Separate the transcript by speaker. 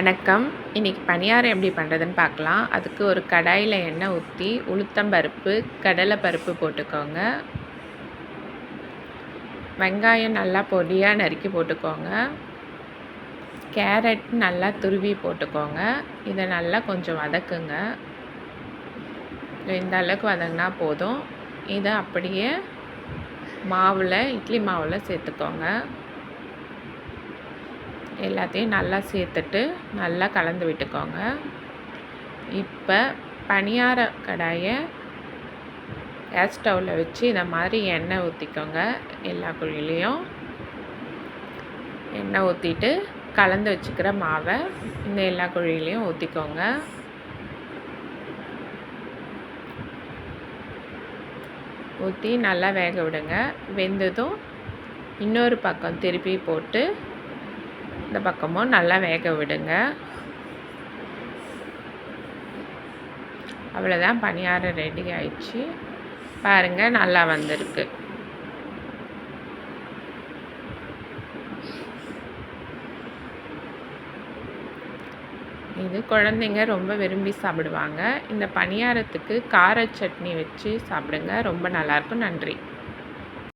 Speaker 1: வணக்கம். இன்றைக்கி பணியாரம் எப்படி பண்ணுறதுன்னு பார்க்கலாம். அதுக்கு ஒரு கடாயில் எண்ணெய் ஊற்றி உளுத்தம்பருப்பு கடலைப்பருப்பு போட்டுக்கோங்க. வெங்காயம் நல்லா பொடியாக நறுக்கி போட்டுக்கோங்க. கேரட் நல்லா துருவி போட்டுக்கோங்க. இதை நல்லா கொஞ்சம் வதக்குங்க. இந்த அளவுக்கு வதங்கினா போதும். இதை அப்படியே மாவில் இட்லி மாவில் சேர்த்துக்கோங்க. எல்லாத்தையும் நல்லா சேர்த்துட்டு நல்லா கலந்து விட்டுக்கோங்க. இப்போ பணியார கடாயை கேஸ் ஸ்டவ்வில் வச்சு இந்த மாதிரி எண்ணெய் ஊற்றிக்கோங்க எல்லா குழிலையும் எண்ணெய் ஊற்றிட்டு கலந்து வச்சுக்கிற மாவை இந்த எல்லா குழிலையும் ஊற்றிக்கோங்க ஊற்றி நல்லா வேக விடுங்க. வெந்ததும் இன்னொரு பக்கம் திருப்பி போட்டு இந்த பக்கமும் நல்லா வேக விடுங்க. அவ்வளோதான் பணியாரம் ரெடி ஆயிடுச்சு. பாருங்கள் நல்லா வந்திருக்கு. இது குழந்தைங்க ரொம்ப விரும்பி சாப்பிடுவாங்க. இந்த பணியாரத்துக்கு கார சட்னி வச்சு சாப்பிடுங்க. ரொம்ப நல்லாயிருக்கும் நன்றி.